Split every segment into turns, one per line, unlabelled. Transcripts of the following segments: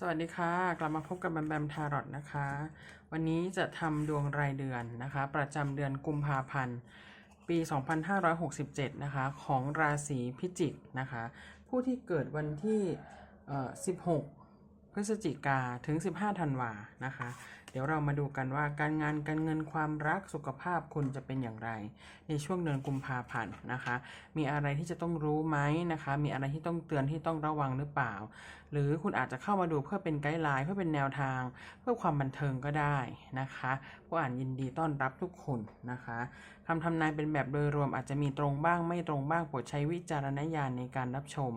สวัสดีค่ะ กลับมาพบกับแบมแบมทารอตนะคะ วันนี้จะทำดวงรายเดือนนะคะ ประจำเดือนกุมภาพันธ์ ปี 2567 นะคะ ของราศีพิจิกนะคะ ผู้ที่เกิดวันที่เอ่อ16 พฤศจิกาถึง 15 ธันวานะคะ เดี๋ยวเรามาดูกันว่าการงานการเงินความรักสุขภาพคุณจะเป็นอย่างไร ในช่วงเดือนกุมภาพันธ์นะคะ มีอะไรที่จะต้องรู้ไหมนะคะ มีอะไรที่ต้องเตือนที่ต้องระวังหรือเปล่า หรือคุณอาจจะเข้ามาดูเพื่อเป็นไกด์ไลน์เพื่อเป็นแนวทาง เพื่อความบันเทิงก็ได้นะคะผู้อ่านยินดีต้อนรับทุกคนนะคะคำทำนายเป็นแบบโดยรวมอาจจะมีตรงบ้างไม่ตรงบ้างโปรดใช้วิจารณญาณในการรับชม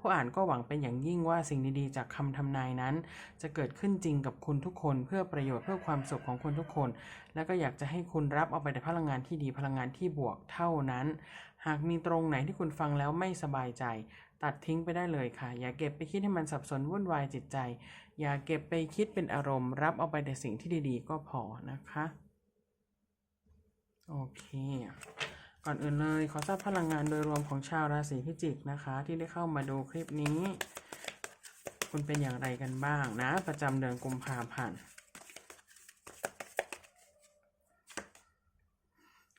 ผู้อ่านก็หวังเป็นอย่างยิ่งว่าสิ่งดีๆ จากคำทำนายนั้น จะเกิดขึ้นจริงกับคุณทุกคนเพื่อประโยชน์เพื่อความสุขของคุณทุกคน แล้วก็อยากจะให้คุณรับเอาไปแต่พลังงานที่ดีพลังงานที่บวกเท่านั้น หากมีตรงไหนที่คุณฟังแล้วไม่สบายใจ ตัดทิ้งไปได้เลยค่ะ อย่าเก็บไปคิดให้มันสับสนวุ่นวายจิตใจ อย่าเก็บไปคิดเป็นอารมณ์ รับเอาไปแต่สิ่งที่ดีๆ ก็พอนะคะ โอเค ก่อนอื่นเลยขอทราบพลังงานโดยรวมของชาวราศีพิจิกนะคะ ที่ได้เข้ามาดูคลิปนี้ คุณเป็นอย่างไรกันบ้างนะ ประจำเดือนกุมภาพันธ์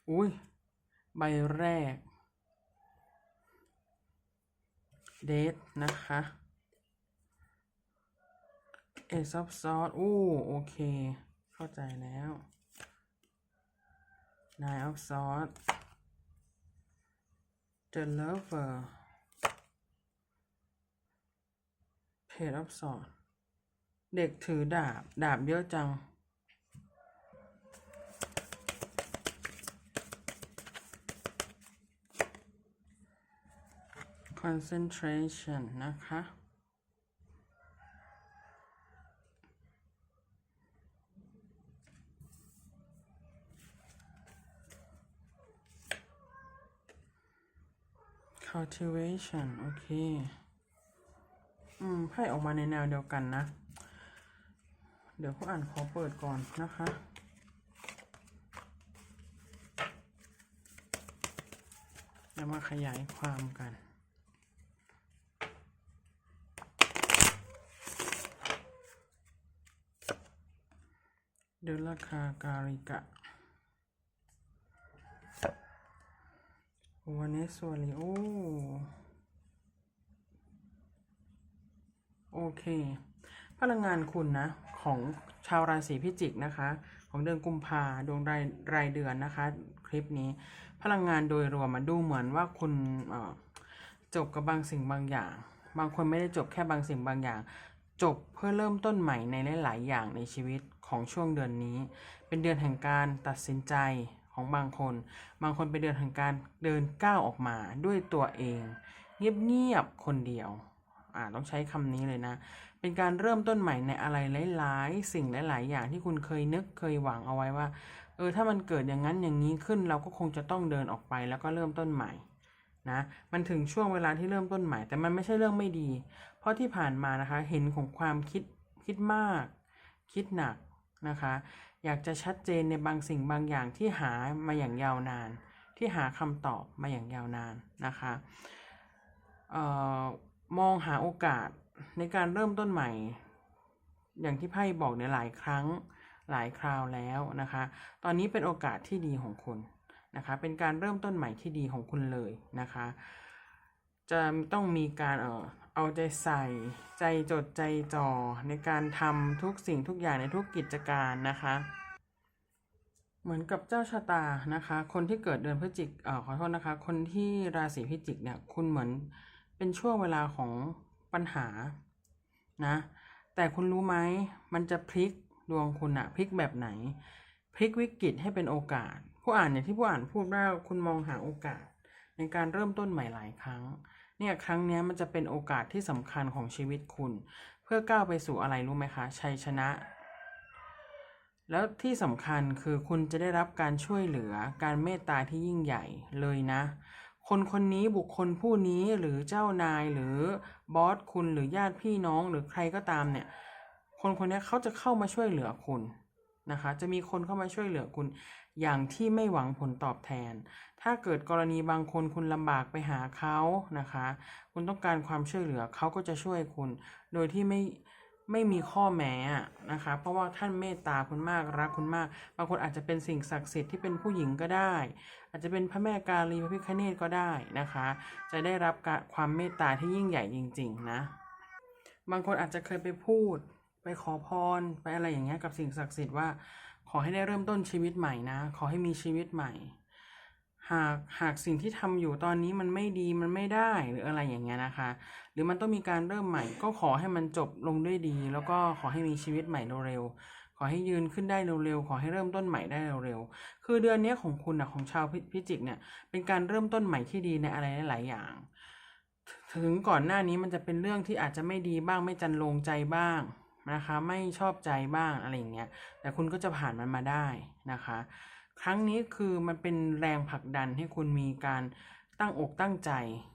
อุ้ยใบแรก เดทนะคะ เอซอฟซอสอู้โอเค เข้าใจแล้ว Nine of Swords The Lover Page of Swords เด็กถือดาบ ดาบเยอะจัง concentration นะคะ cultivation โอเค อืม ไพ่ออกมาในแนวเดียวกันนะ เดี๋ยวผู้อ่านขอเปิดก่อนนะคะแล้วมาขยายความกัน เดือนราคาการิกะวันนี้สวัสดีโอ โอเค พลังงานคุณนะ ของชาวราศีพิจิกนะคะ ของเดือนกุมภาดวงรายรายเดือนนะคะ คลิปนี้ พลังงานโดยรวมมาดูเหมือนว่าคุณจบกับบางสิ่งบางอย่าง บางคนไม่ได้จบแค่บางสิ่งบางอย่าง จบเพื่อเริ่มต้นใหม่ในหลาย ๆ อย่างในชีวิต ของช่วงเดือนนี้ เป็นเดือนแห่งการตัดสินใจของบางคน บางคนเป็นเดือนแห่งการเดินก้าวออกมาด้วยตัวเอง เงียบๆคนเดียวอ่าต้องใช้คำนี้เลยนะ เป็นการเริ่มต้นใหม่ในอะไรหลายๆ สิ่งหลาย ๆ อย่างที่คุณเคยนึกเคยหวังเอาไว้ว่า เออถ้ามันเกิดอย่างนั้นอย่างนี้ขึ้นเราก็คงจะต้องเดินออกไปแล้วก็เริ่มต้นใหม่นะมันถึงช่วงเวลาที่เริ่มต้นใหม่ แต่มันไม่ใช่เรื่องไม่ดี เพราะที่ผ่านมานะคะเห็นของความคิดคิดมาก คิดหนัก นะคะ อยากจะชัดเจนในบางสิ่งบางอย่างที่หามาอย่างยาวนาน ที่หาคำตอบมาอย่างยาวนานนะคะออมองหาโอกาสในการเริ่มต้นใหม่ อย่างที่ไพ่บอกเนี่ยหลายครั้งหลายคราวแล้วนะคะ ตอนนี้เป็นโอกาสที่ดีของคุณนะคะ เป็นการเริ่มต้นใหม่ที่ดีของคุณเลยนะคะ จะต้องมีการเออ เอาใจใส่ ใจจดใจจ่อในการทำทุกสิ่งทุกอย่างในทุกกิจการนะคะ เหมือนกับเจ้าชะตานะคะ คนที่เกิดเดือนพฤศจิกเอ่อขอโทษนะคะ คนที่ราศีพิจิกเนี่ยคุณเหมือนเป็นช่วงเวลาของปัญหานะ แต่คุณรู้ไหมมันจะพลิกดวงคุณอะพลิกแบบไหน พลิกวิกฤตให้เป็นโอกาส ผู้อ่านเนี่ยที่ผู้อ่านพูดว่าคุณมองหาโอกาส ในการเริ่มต้นใหม่หลายครั้ง เนี่ยครั้งนี้มันจะเป็นโอกาสที่สำคัญของชีวิตคุณ เพื่อก้าวไปสู่อะไรรู้ไหมคะ ชัยชนะ แล้วที่สำคัญคือคุณจะได้รับการช่วยเหลือการเมตตาที่ยิ่งใหญ่เลยนะ คนคนนี้บุคคลผู้นี้หรือเจ้านายหรือบอสคุณหรือญาติพี่น้องหรือใครก็ตามเนี่ย คนคนนี้เขาจะเข้ามาช่วยเหลือคุณ นะคะ จะมีคนเข้ามาช่วยเหลือคุณ อย่างที่ไม่หวังผลตอบแทน ถ้าเกิดกรณีบางคนคุณลำบากไปหาเขานะคะ คุณต้องการความช่วยเหลือเขาก็จะช่วยคุณ โดยที่ไม่ไม่มีข้อแม้นะคะ เพราะว่าท่านเมตตาคุณมากรักคุณมาก บางคนอาจจะเป็นสิ่งศักดิ์สิทธิ์ที่เป็นผู้หญิงก็ได้ อาจจะเป็นพระแม่กาลีพระพิฆเนศก็ได้นะคะ จะได้รับความเมตตาที่ยิ่งใหญ่จริง ๆ นะ บางคนอาจจะเคยไปพูด ไปขอพรไปอะไรอย่างเงี้ยกับสิ่งศักดิ์สิทธิ์ว่า ขอให้ได้เริ่มต้นชีวิตใหม่นะ ขอให้มีชีวิตใหม่ หากหากสิ่งที่ทำอยู่ตอนนี้มันไม่ดีมันไม่ได้หรืออะไรอย่างเงี้ยนะคะ หรือมันต้องมีการเริ่มใหม่ ก็ขอให้มันจบลงด้วยดี แล้วก็ขอให้มีชีวิตใหม่เร็วๆขอให้ยืนขึ้นได้เร็วๆ ขอให้เริ่มต้นใหม่ได้เร็วๆ คือเดือนนี้ของคุณนะของชาวพิพิจิกเนี่ยเป็นการเริ่มต้นใหม่ที่ดีในอะไรหลายๆอย่าง ถึงก่อนหน้านี้มันจะเป็นเรื่องที่อาจจะไม่ดีบ้างไม่จันลงใจบ้าง นะคะ ไม่ชอบใจบ้างอะไรอย่างเงี้ย แต่คุณก็จะผ่านมันมาได้นะคะ ครั้งนี้คือมันเป็นแรงผลักดันให้คุณมีการตั้งอกตั้งใจ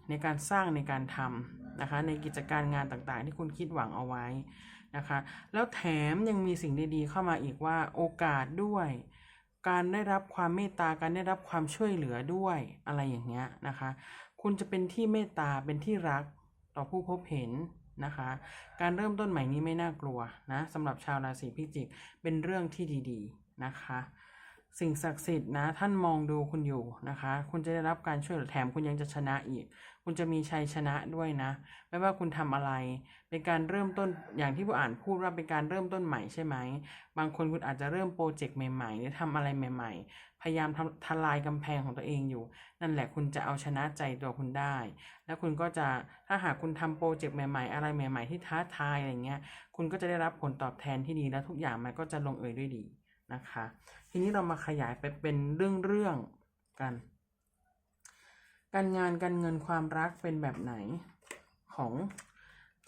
ในการสร้างในการทำนะคะ ในกิจการงานต่างๆ ที่คุณคิดหวังเอาไว้นะคะ แล้วแถมยังมีสิ่งดีๆเข้ามาอีกว่าโอกาสด้วย การได้รับความเมตตาการได้รับความช่วยเหลือด้วยอะไรอย่างเงี้ยนะคะ คุณจะเป็นที่เมตตาเป็นที่รักต่อผู้พบเห็น นะคะ การเริ่มต้นใหม่นี้ไม่น่ากลัวนะสำหรับชาวราศีพิจิก เป็นเรื่องที่ดีๆนะคะ สิ่งศักดิ์สิทธิ์นะท่านมองดูคุณอยู่นะคะ คุณจะได้รับการช่วยเหลือแถมคุณยังจะชนะอีก คุณจะมีชัยชนะด้วยนะ ไม่ว่าคุณทำอะไร เป็นการเริ่มต้นอย่างที่ผู้อ่านพูดว่าเป็นการเริ่มต้นใหม่ใช่ไหม บางคนคุณอาจจะเริ่มโปรเจกต์ใหม่ๆหรือทำอะไรใหม่ ๆ พยายามทำทลายกำแพงของตัวเองอยู่ นั่นแหละคุณจะเอาชนะใจตัวคุณได้ แล้วคุณก็จะถ้าหากคุณทำโปรเจกต์ใหม่ๆ อะไรใหม่ ๆ ที่ท้าทายอะไรเงี้ย คุณก็จะได้รับผลตอบแทนที่ดีและทุกอย่างมันก็จะลงเอยด้วยดีนะคะ ทีนี้เรามาขยายไปเป็นเรื่องๆกัน การงานการเงินความรักเป็นแบบไหนของ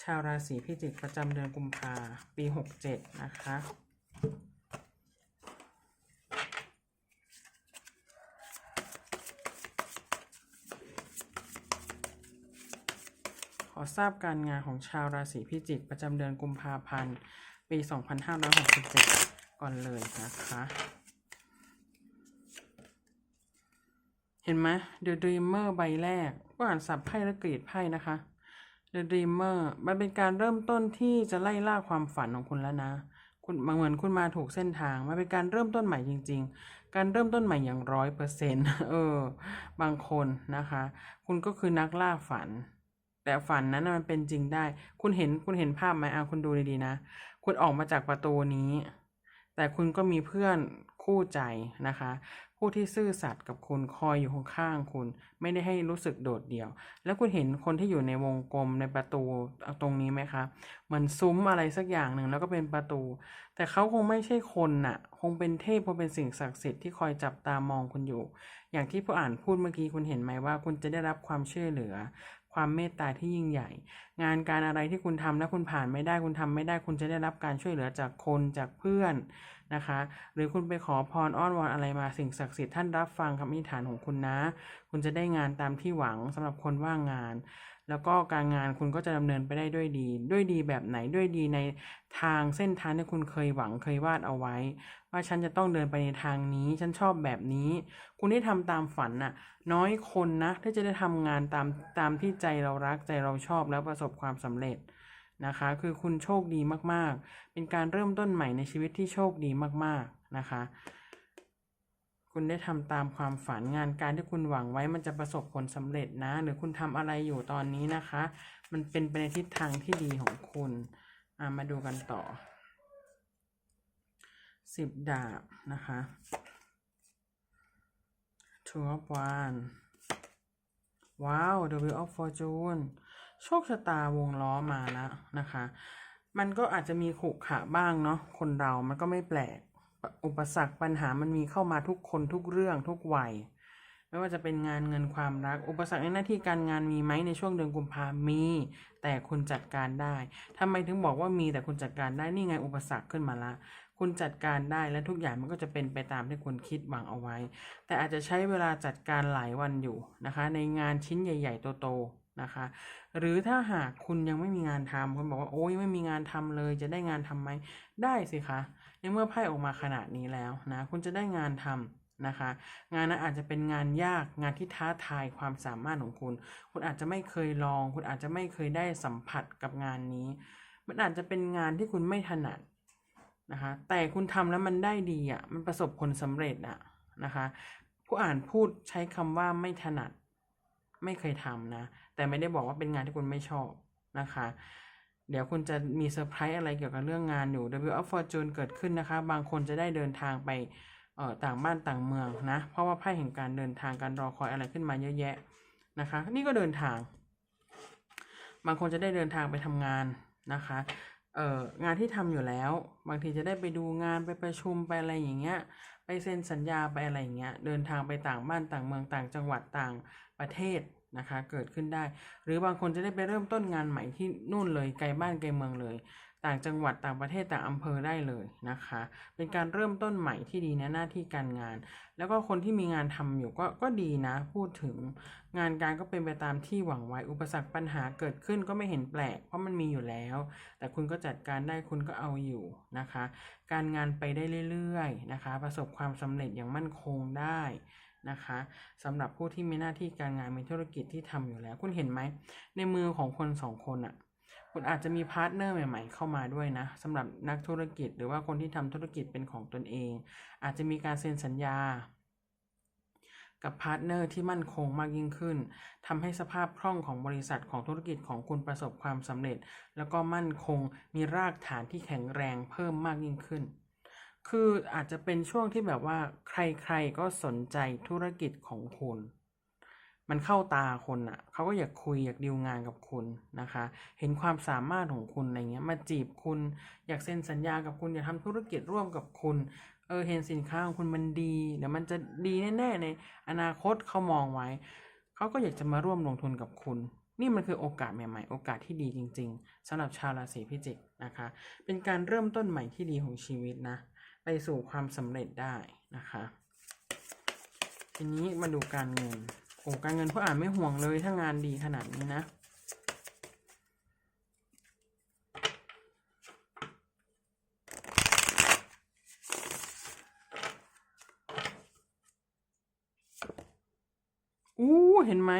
ชาวราศีพิจิกประจำเดือนกุมภาปี 67 นะคะขอทราบการงานของชาวราศีพิจิกประจำเดือนกุมภาพันธ์ ปี 2567 ก่อนเลยนะคะ เห็นไหม The Dreamer ใบแรก ก็อ่านสับไพ่และกรีดไพ่นะคะ The Dreamer มันเป็นการเริ่มต้นที่จะไล่ล่าความฝันของคุณแล้วนะ คุณเหมือนคุณมาถูกเส้นทาง มันเป็นการเริ่มต้นใหม่จริง ๆ การเริ่มต้นใหม่อย่างร้อยเปอร์เซ็นต์เออ บางคนนะคะ คุณก็คือนักล่าฝัน แต่ฝันนั้นมันเป็นจริงได้ คุณเห็นคุณเห็นภาพไหมอะคุณดูดีๆนะ คุณออกมาจากประตูนี้ แต่คุณก็มีเพื่อนคู่ใจนะคะ ผู้ที่ซื่อสัตย์กับคุณคอยอยู่ข้างๆคุณ ไม่ได้ให้รู้สึกโดดเดี่ยว แล้วคุณเห็นคนที่อยู่ในวงกลมในประตูตรงนี้ไหมคะเหมือนซุ้มอะไรสักอย่างหนึ่งแล้วก็เป็นประตู แต่เขาคงไม่ใช่คนน่ะ คงเป็นเทพคงเป็นสิ่งศักดิ์สิทธิ์ที่คอยจับตามองคุณอยู่ อย่างที่ผู้อ่านพูดเมื่อกี้คุณเห็นไหมว่า คุณจะได้รับความช่วยเหลือ ความเมตตาที่ยิ่งใหญ่ งานการอะไรที่คุณทำแล้วคุณผ่านไม่ได้คุณทำไม่ได้คุณจะได้รับการช่วยเหลือจากคนจากเพื่อนนะคะ หรือคุณไปขอพรอ้อนวอนอะไรมาสิ่งศักดิ์สิทธิ์ท่านรับฟังคำอธิษฐานของคุณนะ คุณจะได้งานตามที่หวังสำหรับคนว่างงาน แล้วก็การงานคุณก็จะดำเนินไปได้ด้วยดี ด้วยดีแบบไหนด้วยดีในทางเส้นทางที่คุณเคยหวังเคยวาดเอาไว้ ว่าฉันจะต้องเดินไปในทางนี้ ฉันชอบแบบนี้ คุณได้ทำตามฝันน่ะ น้อยคนนะที่จะได้ทำงานตามตามที่ใจเรารักใจเราชอบแล้วประสบความสำเร็จนะคะคือคุณโชคดีมากๆ เป็นการเริ่มต้นใหม่ในชีวิตที่โชคดีมากๆนะคะ คุณได้ทำตามความฝันงานการที่คุณหวังไว้มันจะประสบผลสำเร็จนะ หรือคุณทำอะไรอยู่ตอนนี้นะคะ มันเป็นไปในทิศทางที่ดีของคุณามาดูกันต่อสิบดาบนะคะ Two of Wands ว้าว The Wheel of Fortune โชคชะตาวงล้อมาแล้วนะคะ มันก็อาจจะมีขรุขะบ้างเนาะคนเรามันก็ไม่แปลก อุปสรรคปัญหามันมีเข้ามาทุกคนทุกเรื่องทุกวัย ไม่ว่าจะเป็นงานเงินความรัก อุปสรรคในหน้าที่การงานมีไหมในช่วงเดือนกุมภามี แต่คุณจัดการได้ทำไมถึงบอกว่ามีแต่คุณจัดการได้นี่ไงอุปสรรคขึ้นมาละคุณจัดการได้และทุกอย่างมันก็จะเป็นไปตามที่คุณคิดหวังเอาไว้ แต่อาจจะใช้เวลาจัดการหลายวันอยู่นะคะ ในงานชิ้นใหญ่ ๆ โตๆนะคะ หรือถ้าหากคุณยังไม่มีงานทำคุณบอกว่าโอ้ยไม่มีงานทำเลย จะได้งานทำไหมได้สิคะ ในเมื่อไพ่ออกมาขนาดนี้แล้วนะคุณจะได้งานทำนะคะ งานนั้นอาจจะเป็นงานยากงานที่ท้าทายความสามารถของคุณ คุณอาจจะไม่เคยลอง คุณอาจจะไม่เคยได้สัมผัสกับงานนี้ มันอาจจะเป็นงานที่คุณไม่ถนัดนะคะ แต่คุณทำแล้วมันได้ดีอะมันประสบผลสำเร็จอะนะคะผู้อ่านพูดใช้คำว่าไม่ถนัด ไม่เคยทำนะ แต่ไม่ได้บอกว่าเป็นงานที่คุณไม่ชอบนะคะ เดี๋ยวคุณจะมีเซอร์ไพรส์อะไรเกี่ยวกับเรื่องงานอยู่ W of Fortune เกิดขึ้นนะคะ บางคนจะได้เดินทางไปเอ่อต่างบ้านต่างเมืองนะ เพราะว่าไพ่แห่งการเดินทางการรอคอยอะไรขึ้นมาเยอะแยะนะคะ นี่ก็เดินทาง บางคนจะได้เดินทางไปทำงานนะคะเอ่องานที่ทำอยู่แล้ว บางทีจะได้ไปดูงานไปประชุมไปอะไรอย่างเงี้ย ไปเซ็นสัญญาไปอะไรอย่างเงี้ย เดินทางไปต่างบ้านต่างเมืองต่างจังหวัดต่างประเทศ นะคะเกิดขึ้นได้ หรือบางคนจะได้ไปเริ่มต้นงานใหม่ที่นู่นเลยไกลบ้านไกลเมืองเลย ต่างจังหวัดต่างประเทศต่างอำเภอได้เลยนะคะ เป็นการเริ่มต้นใหม่ที่ดีในะหน้าที่การงาน แล้วก็คนที่มีงานทำอยู่ก็ก็ดีนะ พูดถึงงานการก็เป็นไปตามที่หวังไว้อุปสรรคปัญหาเกิดขึ้นก็ไม่เห็นแปลก เพราะมันมีอยู่แล้ว แต่คุณก็จัดการได้คุณก็เอาอยู่นะคะ การงานไปได้เรื่อยๆนะคะ ประสบความสำเร็จอย่างมั่นคงได้ นะคะสำหรับผู้ที่มีหน้าที่การงานมีธุรกิจที่ทำอยู่แล้ว คุณเห็นไหม ในมือของคนสองคนอะ่ะคุณอาจจะมีพาร์ทเนอร์ใหม่ ๆ เข้ามาด้วยนะสำหรับนักธุรกิจหรือว่าคนที่ทำธุรกิจเป็นของตนเอง อาจจะมีการเซ็นสัญญากับพาร์ทเนอร์ที่มั่นคงมากยิ่งขึ้นทำให้สภาพคล่องของบริษัทของธุรกิจของคุณประสบความสำเร็จ แล้วก็มั่นคงมีรากฐานที่แข็งแรงเพิ่มมากยิ่งขึ้น คืออาจจะเป็นช่วงที่แบบว่า ใครๆก็สนใจธุรกิจของคุณ มันเข้าตาคนอะเขาก็อยากคุยอยากดีลงานกับคุณนะคะ เห็นความสามารถของคุณอะไรเงี้ยมาจีบคุณ อยากเซ็นสัญญากับคุณอยากทำธุรกิจร่วมกับคุณเออเห็นสินค้าของคุณมันดีเดี๋ยวมันจะดีแน่ๆในอนาคตเขามองไว้เขาก็อยากจะมาร่วมลงทุนกับคุณนี่มันคือโอกาสใหม่ๆ โอกาสที่ดีจริง ๆสำหรับชาวราศีพิจิกนะคะ เป็นการเริ่มต้นใหม่ที่ดีของชีวิตนะ ไปสู่ความสำเร็จได้นะคะทีนี้มาดูการเงินโอ้การเงินผู้อ่านไม่ห่วงเลยถ้างานดีขนาดนี้นะอู้เห็นไหม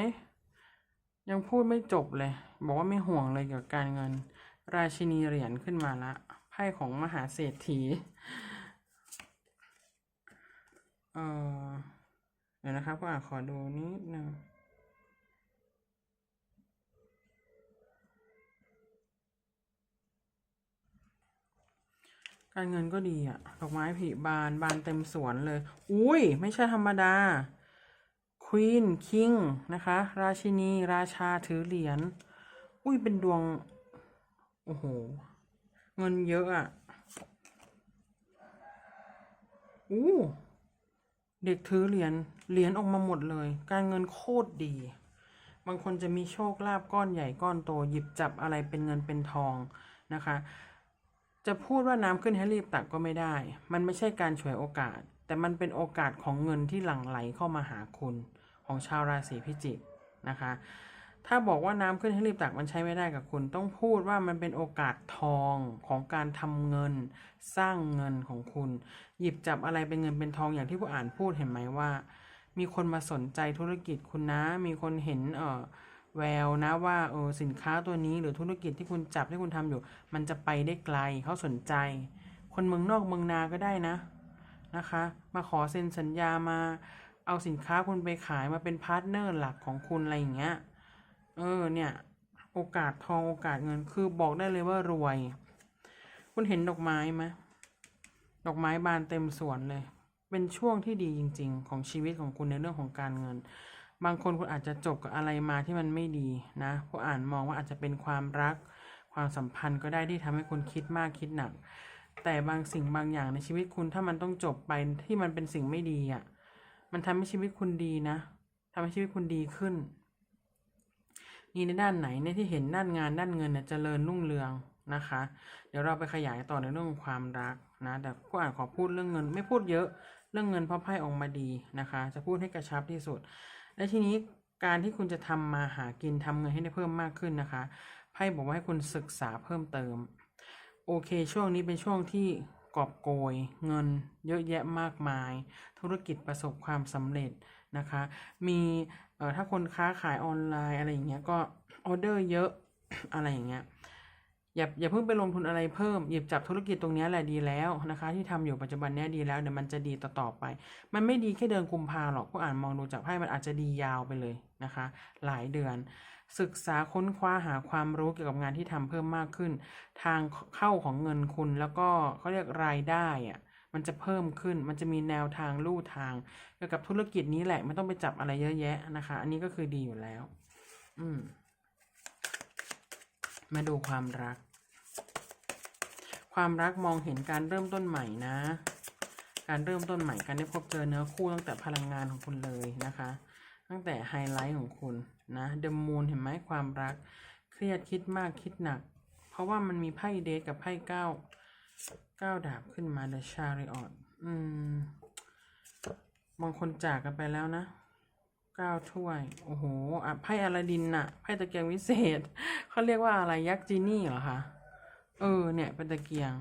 ยังพูดไม่จบเลย บอกว่าไม่ห่วงเลยเกี่ยวกับการเงิน ราชินีเหรียญขึ้นมาละไพ่ของมหาเศรษฐี เออเดี๋ยวนะครับก็อ่าขอดูนิดนึงการเงินก็ดีอะดอกไม้ผลิบานบานเต็มสวนเลย อุ้ย ไม่ใช่ธรรมดาควีนคิงนะคะ ราชินี ราชาถือเหรียญ อุ้ย เป็นดวง โอ้โห เงินเยอะอะอู้ เด็กถือเหรียญเหรียญออกมาหมดเลย การเงินโคตรดี บางคนจะมีโชคลาภก้อนใหญ่ก้อนโตหยิบจับอะไรเป็นเงินเป็นทองนะคะ จะพูดว่าน้ำขึ้นให้รีบตักก็ไม่ได้ มันไม่ใช่การฉวยโอกาส แต่มันเป็นโอกาสของเงินที่หลั่งไหลเข้ามาหาคุณของชาวราศีพิจิกนะคะ ถ้าบอกว่าน้ำขึ้นให้รีบตักมันใช้ไม่ได้กับคุณ ต้องพูดว่ามันเป็นโอกาสทองของการทำเงิน สร้างเงินของคุณ หยิบจับอะไรเป็นเงินเป็นทองอย่างที่ผู้อ่านพูดเห็นไหมว่า มีคนมาสนใจธุรกิจคุณนะ มีคนเห็นเออแววนะว่าเออสินค้าตัวนี้หรือธุรกิจที่คุณจับที่คุณทำอยู่ มันจะไปได้ไกลเขาสนใจ คนเมืองนอกเมืองนาก็ได้นะนะคะ มาขอเซ็นสัญญามา เอาสินค้าคุณไปขายมาเป็นพาร์ทเนอร์หลักของคุณอะไรอย่างเงี้ย เออเนี่ย โอกาสทองโอกาสเงิน คือบอกได้เลยว่ารวย คุณเห็นดอกไม้ไหมดอกไม้บานเต็มสวนเลย เป็นช่วงที่ดีจริง ๆ ของชีวิตของคุณในเรื่องของการเงิน บางคนคุณอาจจะจบกับอะไรมาที่มันไม่ดีนะผู้อ่านมองว่าอาจจะเป็นความรัก ความสัมพันธ์ก็ได้ที่ทำให้คุณคิดมากคิดหนัก แต่บางสิ่งบางอย่างในชีวิตคุณถ้ามันต้องจบไปที่มันเป็นสิ่งไม่ดีอะ่ะ มันทำให้ชีวิตคุณดีนะทำให้ชีวิตคุณดีขึ้น นี่ในด้านไหนเนี่ยที่เห็นด้านงานด้านเงินเนี่ยเจริญรุ่งเรืองนะคะ เดี๋ยวเราไปขยายต่อในเรื่องความรักนะแต่ก็อานขอพูดเรื่องเงิน ไม่พูดเยอะเรื่องเงินเพราะไพ่ออกมาดีนะคะ จะพูดให้กระชับที่สุด และทีนี้การที่คุณจะทำมาหากินทำเงินให้ได้เพิ่มมากขึ้นนะคะไพ่บอกว่าให้คุณศึกษาเพิ่มเติม โอเค ช่วงนี้เป็นช่วงที่กอบโกย เงินเยอะแยะมากมาย ธุรกิจประสบความสำเร็จ นะคะ มีเอ่อถ้าคนค้าขายออนไลน์อะไรอย่างเงี้ยก็ออเดอร์เยอะอะไรอย่างเงี้ยอย่าอย่าเพิ่งไปลงทุนอะไรเพิ่มหยิบจับธุรกิจตรงนี้แหละดีแล้วนะคะ ที่ทำอยู่ปัจจุบันนี้ดีแล้วเดี๋ยวมันจะดีต่อต่อไป มันไม่ดีแค่เดือนกุมภาหรอกพวกอ่านมองดูจากไพ่มันอาจจะดียาวไปเลยนะคะ หลายเดือน ศึกษาค้นคว้าหาความรู้เกี่ยวกับงานที่ทำเพิ่มมากขึ้น ทางเข้าของเงินคุณแล้วก็เขาเรียกรายได้อะ มันจะเพิ่มขึ้น มันจะมีแนวทางลู่ทาง เกี่ยวกับธุรกิจนี้แหละ ไม่ต้องไปจับอะไรเยอะแยะนะคะ อันนี้ก็คือดีอยู่แล้ว อืม มาดูความรัก ความรักมองเห็นการเริ่มต้นใหม่นะ การเริ่มต้นใหม่ การได้พบเจอเนื้อคู่ตั้งแต่พลังงานของคุณเลยนะคะ ตั้งแต่ไฮไลท์ของคุณนะเดมมูนเห็นไหมความรัก เครียดคิดมากคิดหนัก เพราะว่ามันมีไพ่เดทกับไพ่เก้า ก้าดาบขึ้นมา The Chariot อืม บางคนจากกันไปแล้วนะเก้าถ้วย โอ้โหอะไพ่อลาดินน่ะ ไพ่ตะเกียงวิเศษ เขาเรียกว่าอะไรยักษ์จีนี่เหรอคะ เออ เนี่ย เป็นตะเกียง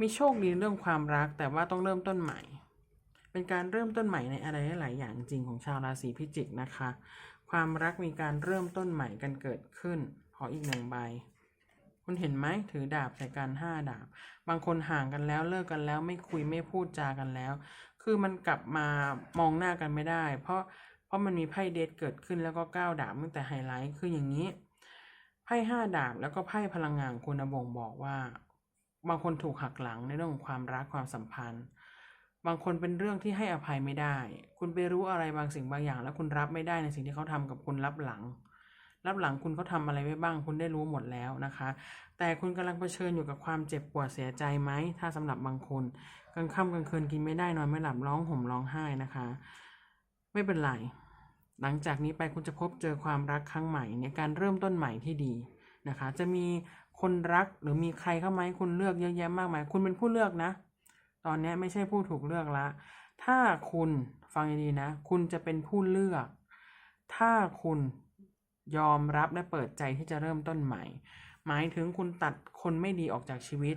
มีโชคดีเรื่องความรัก แต่ว่าต้องเริ่มต้นใหม่ เป็นการเริ่มต้นใหม่ในอะไรหลายอย่างจริงของชาวราศีพิจิกนะคะ ความรักมีการเริ่มต้นใหม่กันเกิดขึ้น ขออีกหนึ่งใบ คุณเห็นไหมถือดาบใส่กันห้าดาบ บางคนห่างกันแล้วเลิกกันแล้วไม่คุยไม่พูดจากันแล้ว คือมันกลับมามองหน้ากันไม่ได้ เพราะเพราะมันมีไพ่เดทเกิดขึ้นแล้วก็เก้าดาบตั้งแต่ไฮไลท์คืออย่างนี้ไพ่ห้าดาบแล้วก็ไพ่พลังงานคุณบ่งบอกว่า บางคนถูกหักหลังในเรื่องของความรักความสัมพันธ์ บางคนเป็นเรื่องที่ให้อภัยไม่ได้ คุณไปรู้อะไรบางสิ่งบางอย่าง แล้วคุณรับไม่ได้ในสิ่งที่เขาทำกับคุณรับหลัง รับหลังคุณเขาทำอะไรไว้บ้าง คุณได้รู้หมดแล้วนะคะ แต่คุณกำลังเผชิญอยู่กับความเจ็บปวดเสียใจไหม ถ้าสำหรับบางคนกลางค่ำกลางคืนกินไม่ได้นอนไม่หลับร้องห่มร้องไห้นะคะ ไม่เป็นไร หลังจากนี้ไปคุณจะพบเจอความรักครั้งใหม่ในการเริ่มต้นใหม่ที่ดีนะคะ จะมีคนรักหรือมีใครเข้ามาให้คุณเลือกเยอะแยะมากมาย คุณเป็นผู้เลือกนะ ตอนนี้ไม่ใช่ผู้ถูกเลือกละ ถ้าคุณฟังดีๆนะ คุณจะเป็นผู้เลือก ถ้าคุณ ยอมรับและเปิดใจที่จะเริ่มต้นใหม่ หมายถึงคุณตัดคนไม่ดีออกจากชีวิต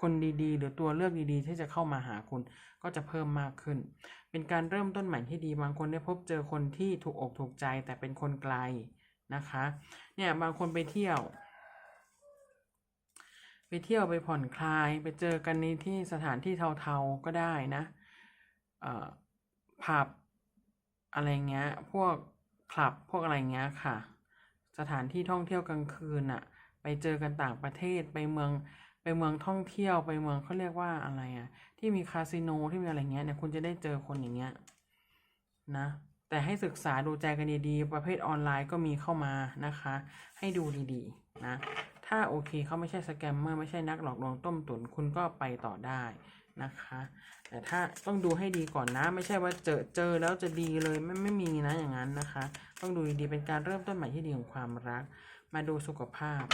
คนดีๆ หรือตัวเลือกดีๆ ที่จะเข้ามาหาคุณก็จะเพิ่มมากขึ้น เป็นการเริ่มต้นใหม่ที่ดีบางคนได้พบเจอคนที่ถูกอกถูกใจแต่เป็นคนไกลนะคะ เนี่ยบางคนไปเที่ยว ไปเที่ยวไปผ่อนคลาย ไปเจอกันในที่สถานที่เทาๆก็ได้นะเอ่อผับอะไรเงี้ย พวกคลับ พวกอะไรเงี้ยค่ะ สถานที่ท่องเที่ยวกลางคืนอะไปเจอกันต่างประเทศไปเมืองไปเมืองท่องเที่ยวไปเมืองเขาเรียกว่าอะไรอะที่มีคาสิโนที่มีอะไรเงี้ยเนี่ยคุณจะได้เจอคนอย่างเงี้ยนะแต่ให้ศึกษาดูใจกันดีๆ ประเภทออนไลน์ก็มีเข้ามานะคะ ให้ดูดีๆนะ ถ้าโอเคเขาไม่ใช่สแกมเมอร์ไม่ใช่นักหลอกลวงต้มตุ๋นคุณก็ไปต่อได้ นะคะ แต่ถ้าต้องดูให้ดีก่อนนะ ไม่ใช่ว่าเจอเจอแล้วจะดีเลยไม่ไม่มีนะอย่างนั้นนะคะ ต้องดูดีเป็นการเริ่มต้นใหม่ที่ดีของความรัก มาดูสุขภาพ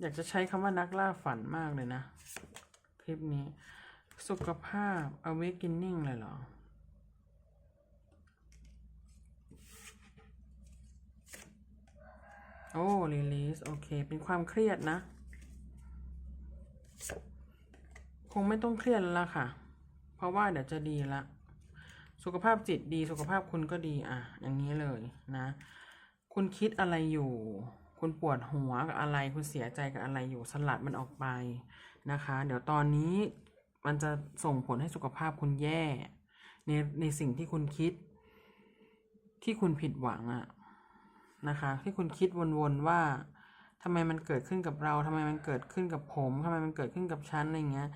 อยากจะใช้คำว่านักล่าฝันมากเลยนะ คลิปนี้ สุขภาพ awakening เลยเหรอ โอ้ release โอเค เป็นความเครียดนะ คงไม่ต้องเครียดแล้วค่ะ เพราะว่าเดี๋ยวจะดีละ สุขภาพจิตดีสุขภาพคุณก็ดีอะ อย่างนี้เลยนะ คุณคิดอะไรอยู่ คุณปวดหัวกับอะไร คุณเสียใจกับอะไรอยู่ สลัดมันออกไปนะคะ เดี๋ยวตอนนี้มันจะส่งผลให้สุขภาพคุณแย่ ในในสิ่งที่คุณคิด ที่คุณผิดหวังอะ นะคะที่คุณคิดวนๆว่าทำไมมันเกิดขึ้นกับเราทำไมมันเกิดขึ้นกับผมทำไมมันเกิดขึ้นกับฉันอะไรเงี้ย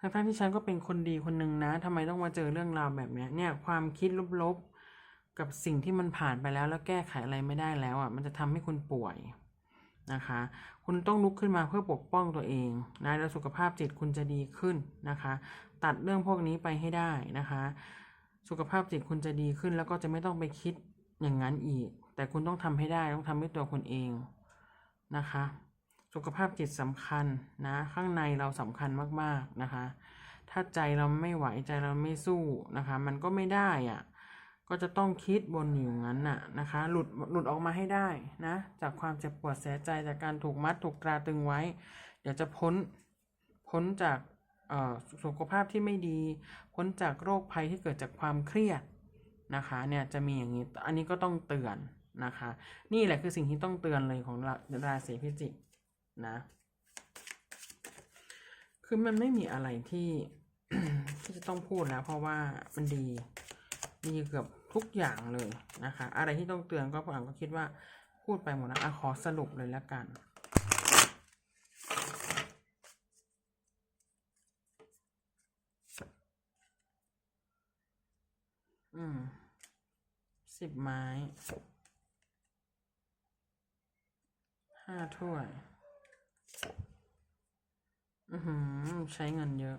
ทั้งๆที่ฉันก็เป็นคนดีคนหนึ่งนะทำไมต้องมาเจอเรื่องราวแบบเนี้ยเนี่ยความคิดลบๆกับสิ่งที่มันผ่านไปแล้วแล้วแก้ไขอะไรไม่ได้แล้วอะมันจะทำให้คุณป่วยนะคะ คุณต้องลุกขึ้นมาเพื่อปกป้องตัวเองนะแล้วสุขภาพจิตคุณจะดีขึ้นนะคะ ตัดเรื่องพวกนี้ไปให้ได้นะคะ สุขภาพจิตคุณจะดีขึ้นแล้วก็จะไม่ต้องไปคิดอย่างนั้นอีก แต่คุณต้องทำให้ได้ต้องทำด้วยตัวคุณเองนะคะ สุขภาพจิตสำคัญนะ ข้างในเราสำคัญมากๆนะคะ ถ้าใจเราไม่ไหวใจเราไม่สู้นะคะ มันก็ไม่ได้อะ่ะก็จะต้องคิดบนอยู่งั้นน่ะนะคะ หลุดหลุดออกมาให้ได้นะ จากความเจ็บปวดเสียใจจากการถูกมัดถูกตราตึงไว้ เดี๋ยวจะพ้นพ้นจากเอ่อสุขภาพที่ไม่ดี พ้นจากโรคภัยที่เกิดจากความเครียดนะคะเนี่ยจะมีอย่างนี้ อันนี้ก็ต้องเตือน นะคะ นี่แหละคือสิ่งที่ต้องเตือนเลยของราศีพิจิกนะ คือมันไม่มีอะไรที่ที่จะต้องพูดแล้วเพราะว่ามันดีดีเกือบทุกอย่างเลยนะคะ อะไรที่ต้องเตือนก็ผมก็คิดว่าพูดไปหมดนะอะขอสรุปเลยแล้วกันอืมสิบไม้ ห้าถ้วย อือหือ ใช้เงินเยอะ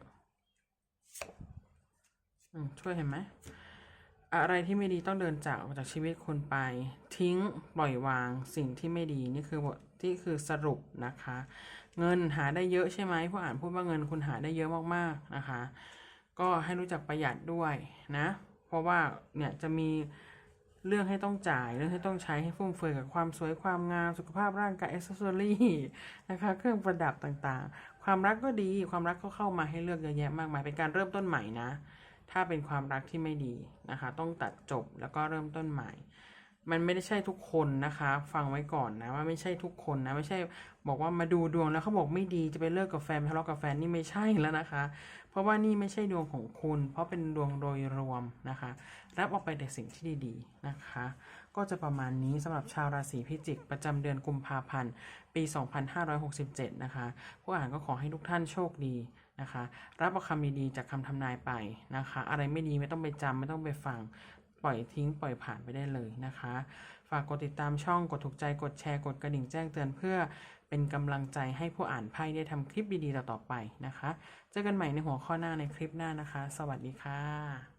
อืมช่วยเห็นไหม อะไรที่ไม่ดีต้องเดินจากออกจากชีวิตคุณไป ทิ้งปล่อยวางสิ่งที่ไม่ดีนี่คือบทที่คือสรุปนะคะ เงินหาได้เยอะใช่ไหมผู้อ่านพูดว่าเงินคุณหาได้เยอะมากๆนะคะ ก็ให้รู้จักประหยัดด้วยนะ เพราะว่าเนี่ยจะมี เรื่องให้ต้องจ่าย เรื่องให้ต้องใช้ให้ฟุ่มเฟือยกับความสวยความงามสุขภาพร่างกายอ c เซสซอรี่นะคะเครื่องประดับต่างๆ ความรักก็ดีความรักก็เข้ามาให้เลือกเยอะแยะมากมายเป็นการเริ่มต้นใหม่นะ ถ้าเป็นความรักที่ไม่ดีนะคะ ต้องตัดจบแล้วก็เริ่มต้นใหม่ มันไม่ได้ใช่ทุกคนนะคะ ฟังไว้ก่อนนะว่าไม่ใช่ทุกคนนะไม่ใช่บอกว่ามาดูดวงแล้วเขาบอกไม่ดีจะไปเลิกกับแฟนทะเลาะกับแฟนนี่ไม่ใช่แล้วนะคะ เพราะว่านี่ไม่ใช่ดวงของคุณ เพราะเป็นดวงโดยรวมนะคะ รับออกไปแต่สิ่งที่ดีๆนะคะ ก็จะประมาณนี้สำหรับชาวราศีพิจิก ประจำเดือนกุมภาพันธ์ปี 2567 นะคะ ผู้อ่านก็ขอให้ทุกท่านโชคดีนะคะ รับเอาคำดีๆจากคำทำนายไปนะคะ อะไรไม่ดีไม่ต้องไปจำไม่ต้องไปฟัง ปล่อยทิ้งปล่อยผ่านไปได้เลยนะคะ ฝากกดติดตามช่องกดถูกใจกดแชร์กดกระดิ่งแจ้งเตือนเพื่อเป็นกำลังใจให้ผู้อ่านไพ่ได้ทำคลิปดีๆต่อๆไปนะคะ เจอกันใหม่ในหัวข้อหน้าในคลิปหน้านะคะ สวัสดีค่ะ